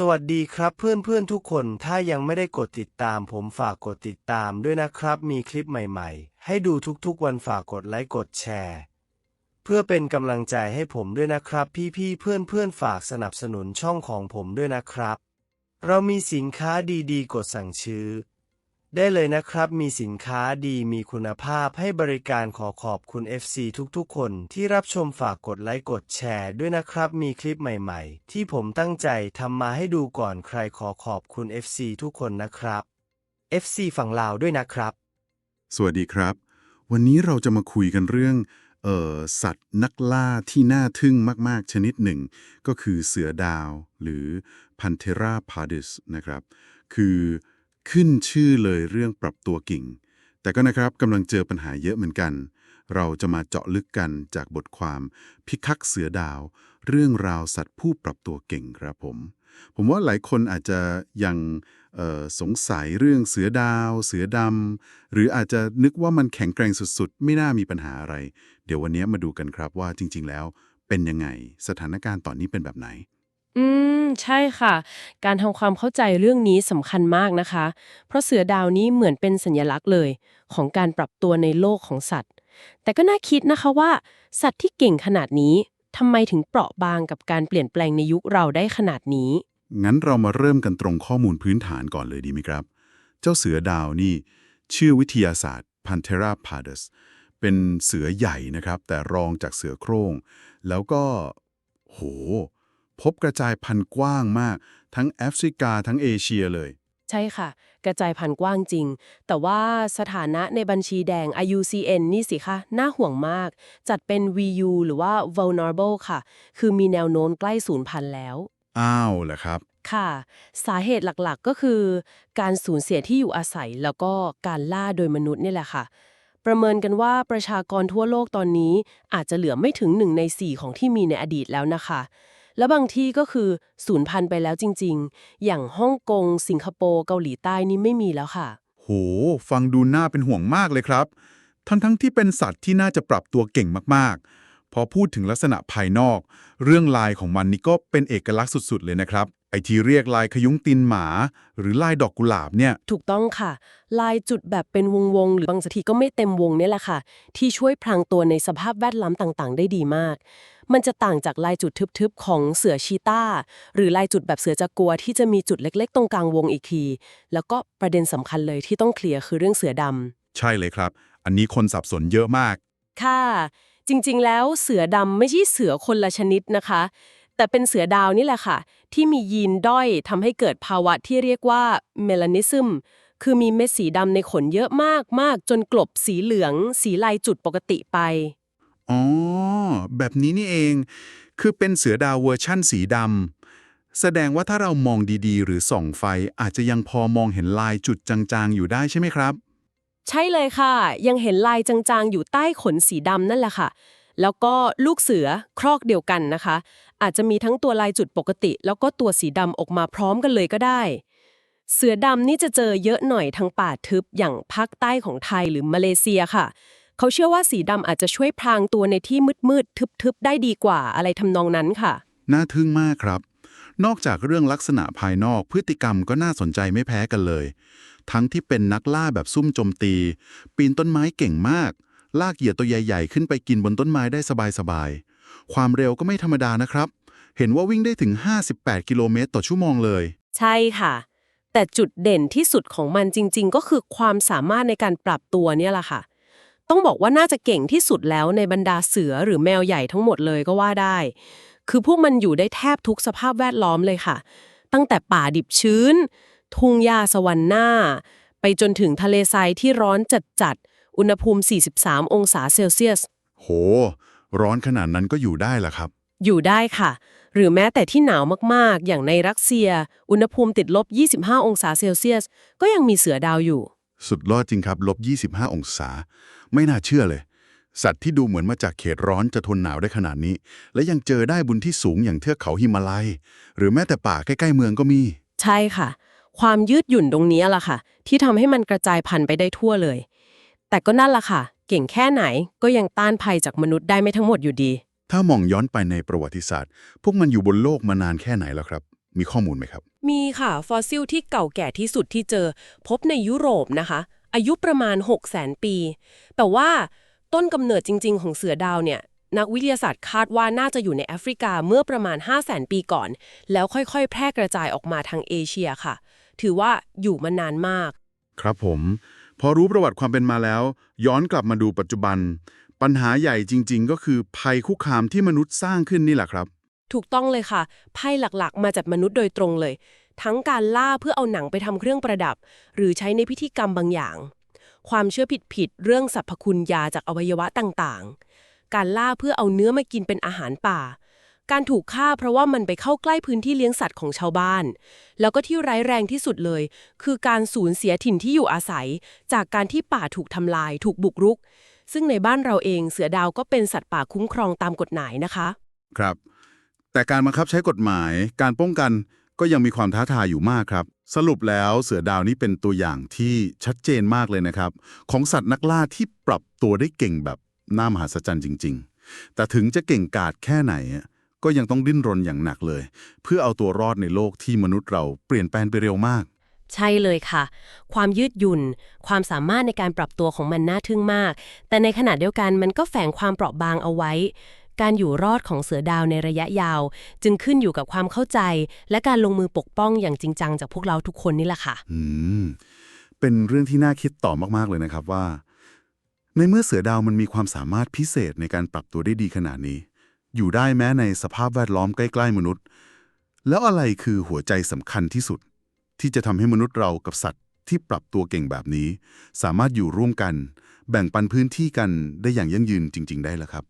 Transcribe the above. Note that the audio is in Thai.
สวัสดีครับเพื่อนๆทุกคนถ้ายังไม่ได้กดติดตามผมฝากกดติดตามด้วยนะครับ มีคลิปใหม่ๆ ให้ดูทุกๆวันฝากกดไลค์กดแชร์ เพื่อเป็นกำลังใจให้ผมด้วยนะครับ พี่ๆเพื่อนๆฝากสนับสนุนช่องของผมด้วยนะครับ เรามีสินค้าดีๆ กดสั่งซื้อ ได้เลยนะครับ มีสินค้าดีมีคุณภาพให้บริการขอขอบคุณ FC ทุกๆ คนที่รับชมฝากกดไลค์กดแชร์ด้วยนะครับ มีคลิปใหม่ๆ ที่ผมตั้งใจทำมาให้ดูก่อนใครขอขอบคุณ FC ทุกคนนะครับ FC ฝั่งลาวด้วยนะครับ สวัสดีครับ วันนี้เราจะมาคุยกันเรื่องเอ่อสัตว์นักล่าที่น่าทึ่งมาก ๆ ชนิดหนึ่ง ก็คือเสือดาวหรือ Panthera pardus นะครับ คือ ขึ้นชื่อเลยเรื่องปรับตัวกิ่ง แต่ก็นะครับกำลังเจอปัญหาเยอะเหมือนกัน เราจะมาเจาะลึกกันจากบทความพิคักเสือดาว เรื่องราวสัตว์ผู้ปรับตัวเก่งครับผม ผมว่าหลายคนอาจจะยังสงสัยเรื่องเสือดาว เสือดำ หรืออาจจะนึกว่ามันแข็งแกร่งสุดๆ ไม่น่ามีปัญหาอะไร เดี๋ยววันนี้มาดูกันครับว่าจริง ๆ แล้วเป็นยังไง สถานการณ์ตอนนี้เป็นแบบไหน อืม ใช่ค่ะ การทำความเข้าใจเรื่องนี้สำคัญมากนะคะ เพราะเสือดาวนี้เหมือนเป็นสัญลักษณ์เลย ของการปรับตัวในโลกของสัตว์ แต่ก็น่าคิดนะคะว่า สัตว์ที่เก่งขนาดนี้ทำไมถึงเปราะบางกับการเปลี่ยนแปลงในยุคเราได้ขนาดนี้ งั้นเรามาเริ่มกันตรงข้อมูลพื้นฐานก่อนเลยดีไหมครับ เจ้าเสือดาวนี่ ชื่อวิทยาศาสตร์ Panthera pardus เป็นเสือใหญ่นะครับ แต่รองจากเสือโคร่ง แล้วก็ โห พบกระจายพันธุ์กว้างมาก ทั้งแอฟริกาทั้งเอเชียเลย ใช่ค่ะ กระจายพันธุ์กว้างจริง แต่ว่าสถานะในบัญชีแดง IUCN นี่สิคะน่าห่วงมาก จัดเป็น VU หรือว่า vulnerable ค่ะ คือมีแนวโน้มใกล้สูญพันธุ์แล้ว อ้าวเหรอครับ ค่ะ สาเหตุหลักๆก็คือ การสูญเสียที่อยู่อาศัยแล้วก็การล่าโดยมนุษย์นี่แหละค่ะประเมินกันว่าประชากรทั่วโลกตอนนี้อาจจะเหลือไม่ถึงหนึ่งในสี่ของที่มีในอดีตแล้วนะคะ และบางที่ก็คือสูญพันธุ์ไปแล้วจริง ๆ อย่างฮ่องกง สิงคโปร์ เกาหลีใต้นี่ไม่มีแล้วค่ะ โห ฟังดูน่าเป็นห่วงมากเลยครับ ทั้งทั้งที่เป็นสัตว์ที่น่าจะปรับตัวเก่งมากๆ พอพูดถึงลักษณะภายนอก เรื่องลายของมันนี่ก็เป็นเอกลักษณ์สุดๆ เลยนะครับ ที่เรียกลายขยุ้งตีนหมา หรือลายดอกกุหลาบเนี่ย ถูกต้องค่ะ ลายจุดแบบเป็นวงวงๆหรือบางทีก็ไม่เต็มวงเนี่ยแหละค่ะ ที่ช่วยพรางตัวในสภาพแวดล้อมต่างๆ ได้ดีมาก มันจะต่างจากลายจุดทึบๆ ของเสือชีต้าหรือลายจุดแบบเสือจักรัวที่จะมีจุดเล็ก ๆ ตรงกลางวงอีกที แล้วก็ประเด็นสำคัญเลยที่ต้องเคลียร์คือเรื่องเสือดำใช่เลยครับ อันนี้คนสับสนเยอะมาก ค่ะจริงๆ แล้วเสือดำไม่ใช่เสือคนละชนิดนะคะ แต่เป็นเสือดาวนี่แหละค่ะ ที่มียีนด้อยทำให้เกิดภาวะที่เรียกว่าเมลานิซึมคือมีเม็ดสีดำในขนเยอะมากมากจนกลบสีเหลือง สีลายจุดปกติไป อ๋อ แบบนี้นี่เอง คือเป็นเสือดาวเวอร์ชั่นสีดำแสดงว่าถ้าเรามองดีๆ หรือส่องไฟอาจจะยังพอมองเห็นลายจุดจางๆ อยู่ได้ใช่ไหมครับ ใช่เลยค่ะ ยังเห็นลายจางๆ อยู่ใต้ขนสีดำนั่นแหละค่ะ แล้วก็ลูกเสือครอกเดียวกันนะคะ อาจจะมีทั้งตัวลายจุดปกติ แล้วก็ตัวสีดำออกมาพร้อมกันเลยก็ได้ เสือดำนี่จะเจอเยอะหน่อยทางป่าทึบอย่างภาคใต้ของไทยหรือมาเลเซียค่ะ เขาเชื่อว่าสีดำอาจจะช่วยพรางตัวในที่มืดๆทึบๆได้ดีกว่าอะไรทำนองนั้นค่ะ น่าทึ่งมากครับ นอกจากเรื่องลักษณะภายนอกพฤติกรรมก็น่าสนใจไม่แพ้กันเลย ทั้งที่เป็นนักล่าแบบซุ่มโจมตี ปีนต้นไม้เก่งมาก ลากเหยื่อตัวใหญ่ ๆ ขึ้นไปกินบนต้นไม้ได้สบายๆ ความเร็วก็ไม่ธรรมดานะครับ เห็นว่าวิ่งได้ถึง 58 กิโลเมตรต่อชั่วโมงเลย ใช่ค่ะ แต่จุดเด่นที่สุดของมันจริง ๆ ก็คือความสามารถในการปรับตัวเนี่ยแหละค่ะ ต้องบอกว่าน่าจะเก่งที่สุดแล้วในบรรดาเสือหรือแมวใหญ่ทั้งหมดเลยก็ว่าได้ คือพวกมันอยู่ได้แทบทุกสภาพแวดล้อมเลยค่ะ ตั้งแต่ป่าดิบชื้น ทุ่งหญ้าสวรรค์หน้า ไปจนถึงทะเลทรายที่ร้อนจัดๆอุณหภูมิ 43 องศาเซลเซียส โห ร้อนขนาดนั้นก็อยู่ได้ล่ะครับ อยู่ได้ค่ะ หรือแม้แต่ที่หนาวมากๆ อย่างในรัสเซีย อุณหภูมิติดลบ 25 องศาเซลเซียส ก็ยังมีเสือดาวอยู่ สุดยอดจริงครับลบ 25 องศา ไม่น่าเชื่อเลย สัตว์ที่ดูเหมือนมาจากเขตร้อนจะทนหนาวได้ขนาดนี้ และยังเจอได้บนที่สูงอย่างเทือกเขาหิมาลัย หรือแม้แต่ป่าใกล้ๆเมืองก็มี ใช่ค่ะ ความยืดหยุ่นตรงนี้ล่ะค่ะ ที่ทำให้มันกระจายพันธุ์ไปได้ทั่วเลย แต่ก็นั่นล่ะค่ะ เก่งแค่ไหนก็ยังต้านภัยจากมนุษย์ได้ไม่ทั้งหมดอยู่ดี ถ้ามองย้อนไปในประวัติศาสตร์ พวกมันอยู่บนโลกมานานแค่ไหนแล้วครับ มีข้อมูลไหมครับ มีค่ะ ฟอสซิลที่เก่าแก่ที่สุดที่เจอ พบในยุโรปนะคะ อายุประมาณ 6 0 0 0 0 0ปี แต่ว่าต้นกำเนิดจริง ๆ ของเสือดาวเนี่ยนักวิทยาศาสตร์คาดว่าน่าจะอยู่ในแอฟริกาเมื่อประมาณ 5 0 0 0 0 0 ปีก่อน แล้วค่อยๆ แพร่กระจายออกมาทางเอเชียค่ะ ถือว่าอยู่มานานมาก ครับผม พอรู้ประวัติความเป็นมาแล้ว ย้อนกลับมาดูปัจจุบัน ปัญหาใหญ่จริง ๆ ก็คือภัยคุกคามที่มนุษย์สร้างขึ้นนี่แหละครับ ถูกต้องเลยค่ะ ภัยหลักๆ มาจากมนุษย์โดยตรงเลย ทั้งการล่าเพื่อเอาหนังไปทำเครื่องประดับ หรือใช้ในพิธีกรรมบางอย่าง ความเชื่อผิดๆเรื่องสรรพคุณยาจากอวัยวะต่างๆ การล่าเพื่อเอาเนื้อมากินเป็นอาหารป่า การถูกฆ่าเพราะว่ามันไปเข้าใกล้พื้นที่เลี้ยงสัตว์ของชาวบ้าน แล้วก็ที่ร้ายแรงที่สุดเลย คือการสูญเสียถิ่นที่อยู่อาศัย จากการที่ป่าถูกทำลาย ถูกบุกรุก ซึ่งในบ้านเราเองเสือดาวก็เป็นสัตว์ป่าคุ้มครองตามกฎหมายนะคะ ครับ แต่การบังคับใช้กฎหมาย การป้องกันก็ยังมีความท้าทายอยู่มากครับ สรุปแล้วเสือดาวนี้เป็นตัวอย่างที่ชัดเจนมากเลยนะครับ ของสัตว์นักล่าที่ปรับตัวได้เก่งแบบน่ามหัศจรรย์จริง ๆ แต่ถึงจะเก่งกาจแค่ไหนอะ ก็ยังต้องดิ้นรนอย่างหนักเลย เพื่อเอาตัวรอดในโลกที่มนุษย์เราเปลี่ยนแปลงไปเร็วมาก ใช่เลยค่ะ ความยืดหยุ่น ความสามารถในการปรับตัวของมันน่าทึ่งมาก แต่ในขณะเดียวกันมันก็แฝงความเปราะบางเอาไว้ การอยู่รอดของเสือดาวในระยะยาว จึงขึ้นอยู่กับความเข้าใจ และการลงมือปกป้องอย่างจริงจังจากพวกเราทุกคนนี่แหละค่ะ อืม เป็นเรื่องที่น่าคิดต่อมากๆเลยนะครับว่า ในเมื่อเสือดาวมันมีความสามารถพิเศษในการปรับตัวได้ดีขนาดนี้ อยู่ได้แม้ในสภาพแวดล้อมใกล้ ๆ มนุษย์ แล้วอะไรคือหัวใจสำคัญที่สุด ที่จะทำให้มนุษย์เรากับสัตว์ที่ปรับตัวเก่งแบบนี้ สามารถอยู่ร่วมกัน แบ่งปันพื้นที่กันได้อย่างยั่งยืนจริง ๆ ได้ล่ะครับ